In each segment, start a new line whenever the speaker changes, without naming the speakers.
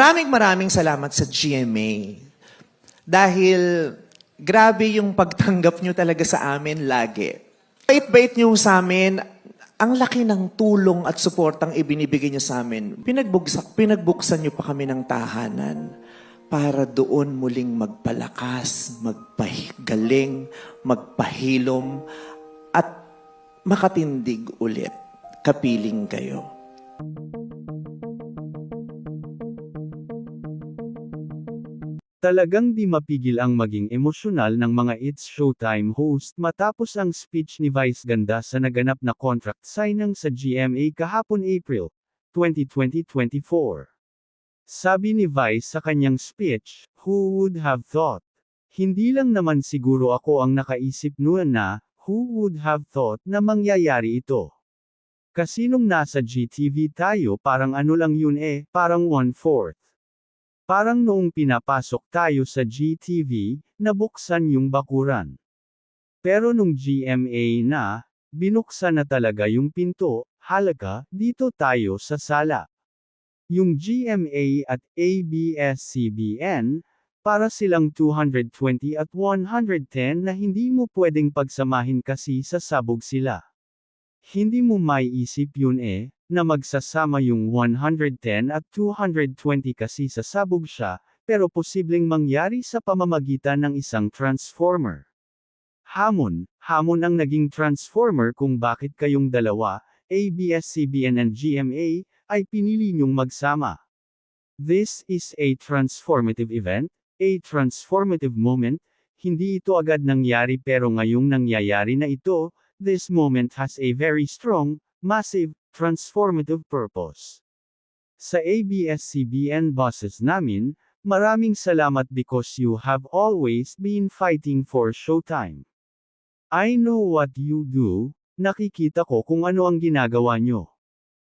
Maraming maraming salamat sa GMA. Dahil grabe yung pagtanggap nyo talaga sa amin lagi. Bait-bait nyo sa amin, ang laki ng tulong at suportang ibinibigay nyo sa amin. Pinagbuksan, pinagbuksan nyo pa kami ng tahanan para doon muling magpalakas, magpahigaling, magpahilom, at makatindig ulit. Kapiling kayo.
Talagang di mapigil ang maging emosyonal ng mga It's Showtime host matapos ang speech ni Vice Ganda sa naganap na contract signing sa GMA kahapon April 2020-24. Sabi ni Vice sa kanyang speech, Who would have thought? Hindi lang naman siguro ako ang nakaisip noon na, who would have thought na mangyayari ito? Kasi nung nasa GTV tayo parang ano lang yun eh, parang one-fourth. Parang noong pinapasok tayo sa GTV, nabuksan yung bakuran. Pero nung GMA na, binuksan na talaga yung pinto, halaga, dito tayo sa sala. Yung GMA at ABS-CBN, para silang 220 at 110 na hindi mo pwedeng pagsamahin kasi sasabog sila. Hindi mo maiisip yun eh, na magsasama yung 110 at 220 kasi sasabog siya, pero posibleng mangyari sa pamamagitan ng isang transformer. Hamon, hamon ang naging transformer kung bakit kayong dalawa, ABS-CBN and GMA, ay pinili niyong magsama. This is a transformative event, a transformative moment, hindi ito agad nangyari pero ngayong nangyayari na ito, this moment has a very strong, massive, transformative purpose. Sa ABS-CBN bosses namin, maraming salamat because you have always been fighting for Showtime. I know what you do, nakikita ko kung ano ang ginagawa nyo.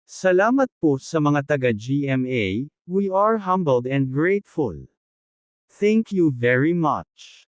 Salamat po sa mga taga GMA, we are humbled and grateful. Thank you very much.